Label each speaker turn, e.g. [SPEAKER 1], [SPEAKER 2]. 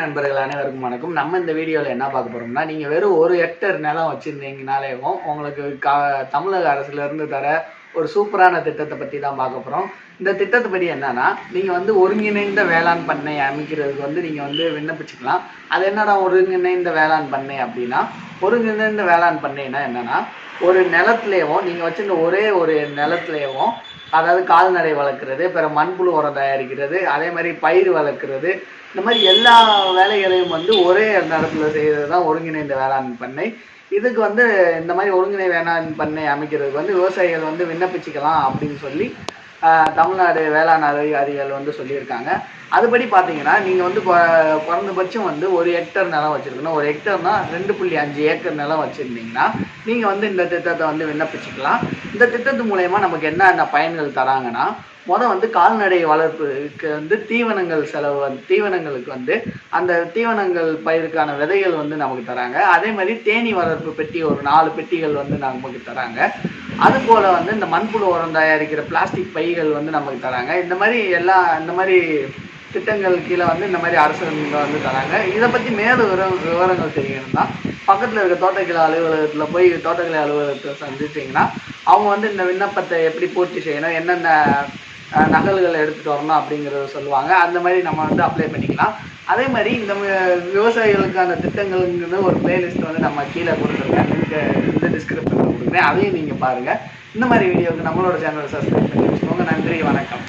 [SPEAKER 1] நண்பர்கள் அனைவருக்கும் வணக்கம். நம்ம இந்த வீடியோவில் என்ன பார்க்க போறோம்னா நீங்க வெறும் ஒரு ஹெக்டர் நிலம் வச்சிருந்தீங்கனாலேயும் உங்களுக்கு கா தமிழக அரசுல இருந்து தர ஒரு சூப்பரான திட்டத்தை பத்தி தான் பார்க்க போறோம். இந்த திட்டத்தை படி என்னன்னா நீங்க வந்து ஒருங்கிணைந்த வேளாண் பண்ணை அமைக்கிறதுக்கு வந்து நீங்க வந்து விண்ணப்பிச்சுக்கலாம். அது என்னடா ஒருங்கிணைந்த வேளாண் பண்ணை அப்படின்னா ஒருங்கிணைந்த வேளாண் பண்ணைனா என்னன்னா ஒரு நிலத்துலேயும் நீங்க வச்சிருந்த ஒரே ஒரு நிலத்துலேயும் அதாவது கால்நடை வளர்க்குறது பிற மண்புழு உரம் தயாரிக்கிறது அதே மாதிரி பயிர் வளர்க்குறது. இந்த மாதிரி எல்லா வேலைகளையும் வந்து ஒரே நேரத்துல செய்கிறது தான் ஒருங்கிணைந்த வேளாண் பண்ணை. இதுக்கு வந்து இந்த மாதிரி ஒருங்கிணை வேளாண் பண்ணை அமைக்கிறதுக்கு வந்து விவசாயிகள் வந்து விண்ணப்பிச்சுக்கலாம் அப்படின்னு சொல்லி தமிழ்நாடு வேளாண் அதிகாரிகள் வந்து சொல்லியிருக்காங்க. அதுபடி பார்த்தீங்கன்னா நீங்கள் வந்து குறைந்தபட்சம் வந்து ஒரு ஹெக்டர் நிலம் வச்சுருக்கணும். ஒரு ஹெக்டர்னா ரெண்டு புள்ளி அஞ்சு ஏக்கர் நிலம் வச்சுருந்தீங்கன்னா நீங்கள் வந்து இந்த திட்டத்தை வந்து விண்ணப்பிச்சுக்கலாம். இந்த திட்டத்து மூலயமா நமக்கு என்னென்ன பயன்கள் தராங்கன்னா மொதல் வந்து கால்நடை வளர்ப்புக்கு வந்து தீவனங்கள் செலவு வந்து தீவனங்களுக்கு வந்து அந்த தீவனங்கள் பயிருக்கான விதைகள் வந்து நமக்கு தராங்க. அதே மாதிரி தேனீ வளர்ப்பு பெட்டி ஒரு நாலு பெட்டிகள் வந்து நமக்கு தராங்க. அது போல வந்து இந்த மண்புழு உரம் தயாரிக்கிற பிளாஸ்டிக் பைகள் வந்து நமக்கு தராங்க. இந்த மாதிரி எல்லா இந்த மாதிரி திட்டங்கள் கீழே வந்து இந்த மாதிரி அரசாங்க வந்து தராங்க. இதை பற்றி மேலும் விவரம் விவரங்கள் தெரியணும்னா பக்கத்தில் இருக்க தோட்டக்கலை அலுவலகத்தில் போய் தோட்டக்கலை அலுவலகத்தை சந்திச்சிங்கன்னா அவங்க வந்து இந்த விண்ணப்பத்தை எப்படி பூர்த்தி செய்யணும் என்னென்ன நகல்களை எடுத்துகிட்டு வரணும் அப்படிங்கிறத சொல்லுவாங்க. அந்த மாதிரி நம்ம வந்து அப்ளை பண்ணிக்கலாம். அதே மாதிரி இந்த விவசாயிகளுக்கான திட்டங்கள்ங்கிறது ஒரு பிளேலிஸ்ட் வந்து நம்ம கீழே கொடுத்துருக்கேன். இந்த டிஸ்கிரிப்ஷன் கொடுக்குறேன் அதையும் நீங்கள் பாருங்கள் இந்த மாதிரி வீடியோவுக்கு நம்மளோட சேனலை சப்ஸ்கிரைப் பண்ணி வச்சுக்கோங்க. நன்றி வணக்கம்.